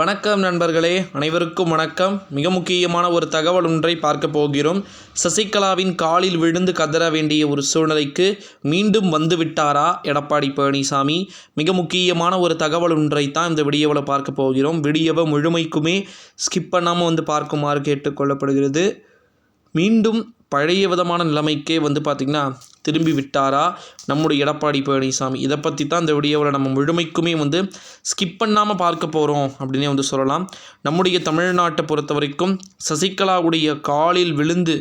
வணக்கம் நண்பர்களே அனைவருக்கும் வணக்கம். மிக முக்கியமான ஒரு தகவல் ஒன்றை பார்க்க போகிறோம். சசிகலாவின் காலில் விழுந்து கதற வேண்டிய ஒரு சூழ்நிலைக்கு மீண்டும் வந்துவிட்டாரா எடப்பாடி பழனிசாமி? மிக முக்கியமான ஒரு தகவல் ஒன்றை தான் இந்த வீடியோவில் பார்க்க போகிறோம். வீடியோவை முழுமைக்குமே ஸ்கிப் பண்ணாமல் வந்து பார்க்குமாறு கேட்டுக்கொள்ளப்படுகிறது மீண்டும் பழைய விதமான நிலைமைக்கே வந்து பார்த்திங்கன்னா திரும்பி விட்டாரா நம்முடைய எடப்பாடி பழனிசாமி. இதை பற்றி தான் இந்த வீடியோவில் நம்ம முழுமைக்குமே வந்து ஸ்கிப் பண்ணாமல் பார்க்க போகிறோம் அப்படின்னே வந்து சொல்லலாம். நம்முடைய தமிழ்நாட்டை பொறுத்த வரைக்கும் சசிகலாவுடைய காலில் விழுந்து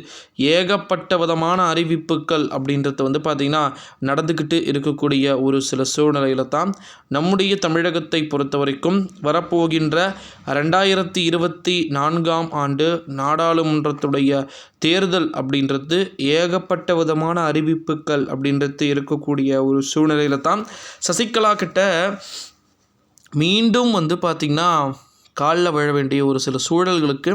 ஏகப்பட்ட விதமான அறிவிப்புகள் அப்படின்றது வந்து பார்த்திங்கன்னா நடந்துக்கிட்டு இருக்கக்கூடிய ஒரு சில சூழ்நிலையில் தான் நம்முடைய தமிழகத்தை பொறுத்த வரைக்கும் வரப்போகின்ற ரெண்டாயிரத்தி இருபத்தி நான்காம் ஆண்டு நாடாளுமன்றத்துடைய தேர்தல் அப்படின்றது ஏகப்பட்ட விதமான அறிவிப்புகள் அப்படின்றது இருக்கக்கூடிய ஒரு சூழ்நிலையில் தான் சசிகலா கிட்ட மீண்டும் வந்து பார்த்திங்கன்னா காலில் விழ வேண்டிய ஒரு சில சூழல்களுக்கு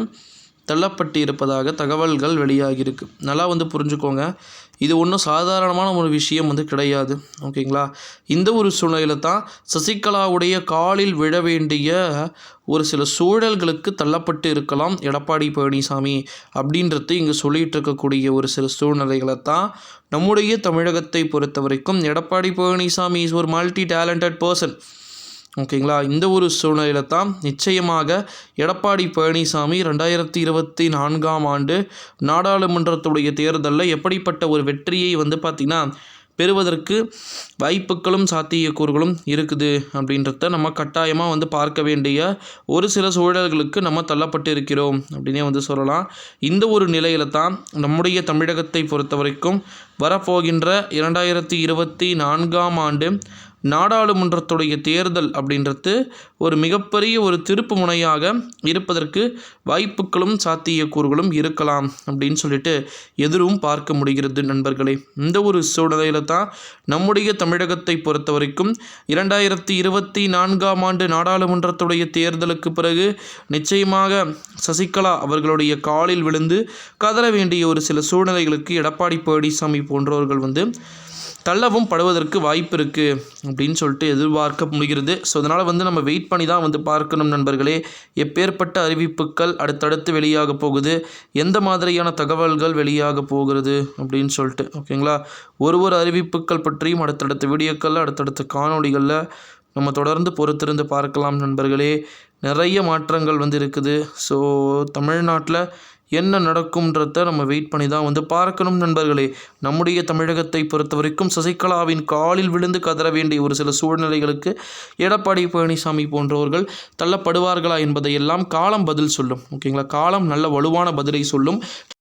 தள்ளப்பட்டு இருப்பதாக தகவல்கள் வெளியாகியிருக்கு. நல்லா வந்து புரிஞ்சுக்கோங்க. இது ஒன்றும் சாதாரணமான ஒரு விஷயம் வந்து கிடையாது. ஓகேங்களா? இந்த ஒரு சூழ்நிலையில் தான் சசிகலாவுடைய காலில் விழ வேண்டிய ஒரு சில சூழல்களுக்கு தள்ளப்பட்டு இருக்கலாம் எடப்பாடி பழனிசாமி அப்படின்றது இங்கே சொல்லிகிட்டு இருக்கக்கூடிய ஒரு சில சூழ்நிலைகளை தான் நம்முடைய தமிழகத்தை பொறுத்த வரைக்கும் எடப்பாடி பழனிசாமி இஸ் ஒரு மல்டி டேலண்டட் பர்சன் ஓகேங்களா? இந்த ஒரு சூழ்நிலையில் தான் நிச்சயமாக எடப்பாடி பழனிசாமி ரெண்டாயிரத்தி இருபத்தி நான்காம் ஆண்டு நாடாளுமன்றத்துடைய தேர்தலில் எப்படிப்பட்ட ஒரு வெற்றியை வந்து பார்த்திங்கன்னா பெறுவதற்கு வாய்ப்புகளும் சாத்தியக்கூறுகளும் இருக்குது அப்படின்றத நம்ம கட்டாயமாக வந்து பார்க்க வேண்டிய ஒரு சில சூழல்களுக்கு நம்ம தள்ளப்பட்டு இருக்கிறோம் அப்படின்னே வந்து சொல்லலாம். இந்த ஒரு நிலையில் தான் நம்முடைய தமிழகத்தை பொறுத்த வரைக்கும் வரப்போகின்ற இரண்டாயிரத்தி இருபத்தி நான்காம் ஆண்டு நாடாளுமன்றத்துடைய தேர்தல் அப்படின்றது ஒரு மிகப்பெரிய ஒரு திருப்பு முனையாக இருப்பதற்கு வாய்ப்புகளும் சாத்தியக்கூறுகளும் இருக்கலாம் அப்படின்னு சொல்லிட்டு எதிரும் பார்க்க முடிகிறது நண்பர்களே. இந்த ஒரு சூழ்நிலையில் தான் நம்முடைய தமிழகத்தை பொறுத்த வரைக்கும் இரண்டாயிரத்தி இருபத்தி நான்காம் ஆண்டு நாடாளுமன்றத்துடைய தேர்தலுக்கு பிறகு நிச்சயமாக சசிகலா அவர்களுடைய காலில் விழுந்து கதற வேண்டிய ஒரு சில சூழ்நிலைகளுக்கு எடப்பாடி பழனிசாமி போன்றவர்கள் வந்து தள்ளவும் படுவதற்கு வாய்ப்பு இருக்குது அப்படின்னு சொல்லிட்டு எதிர்பார்க்க முடிகிறது. ஸோ அதனால் வந்து நம்ம வெயிட் பண்ணி தான் வந்து பார்க்கணும் நண்பர்களே. எப்பேற்பட்ட அறிவிப்புகள் அடுத்தடுத்து வெளியாக போகுது? எந்த மாதிரியான தகவல்கள் வெளியாக போகிறது? அப்படின்னு சொல்லிட்டு ஓகேங்களா ஒரு ஒரு அறிவிப்புகள் பற்றியும் அடுத்தடுத்த வீடியோக்களில் அடுத்தடுத்த காணொளிகளில் நம்ம தொடர்ந்து பொறுத்திருந்து பார்க்கலாம் நண்பர்களே. நிறைய மாற்றங்கள் வந்து இருக்குது. ஸோ தமிழ்நாட்டில் என்ன நடக்கும்ன்றத நம்ம வெயிட் பண்ணி தான் வந்து பார்க்கணும் நண்பர்களே. நம்முடைய தமிழகத்தை பொறுத்த வரைக்கும் சசிகலாவின் காலில் விழுந்து கதற வேண்டிய ஒரு சில சூழ்நிலைகளுக்கு எடப்பாடி பழனிசாமி போன்றவர்கள் தள்ளப்படுவார்களா என்பதையெல்லாம் காலம் பதில் சொல்லும். ஓகேங்களா? காலம் நல்ல வலுவான பதிலை சொல்லும்.